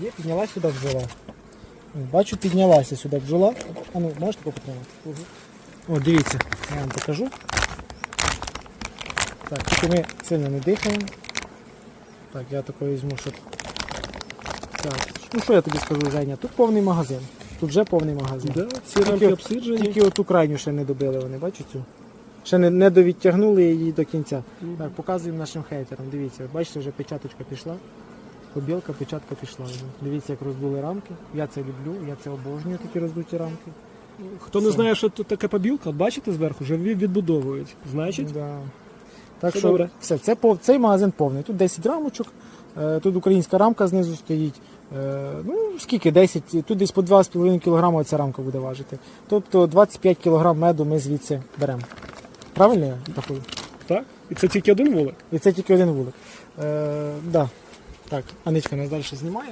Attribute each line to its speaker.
Speaker 1: Є, піднялась сюди бджола. Бачу, піднялася сюди бджола. А ну, можете попотримати? О, дивіться, я вам покажу. Так, тільки ми сильно не дихаємо. Так, я тако візьму, щоб. Так, ну що я тобі скажу, Женя? Тут повний магазин. Тут вже повний магазин.
Speaker 2: Да, всі рамки обсиджені.
Speaker 1: Тільки оту крайню ще не добили, вони бачите цю? Ще не, не довідтягнули її до кінця. Так, показуємо нашим хейтерам. Дивіться, бачите, вже печаточка пішла. Побілка, печатка пішла. вже. Дивіться, як роздули рамки. Я це люблю, я це обожнюю, такі роздуті рамки.
Speaker 2: Хто не
Speaker 1: Все.
Speaker 2: знає, що тут така побілка, бачите зверху, вже ві- відбудовують. Значить,
Speaker 1: Да. Так
Speaker 2: Все
Speaker 1: що
Speaker 2: добре.
Speaker 1: все, це пов- цей магазин повний. Тут 10 рамочок, е, тут українська рамка знизу стоїть. Е, Ну, скільки? 10, тут десь по 2,5 кг ця рамка буде важити. Тобто 25 кг меду ми звідси беремо. Правильно я рахую?
Speaker 2: так? І це тільки один вулик.
Speaker 1: І це тільки один вулик. Е, да. Так, Аничка нас далі знімає.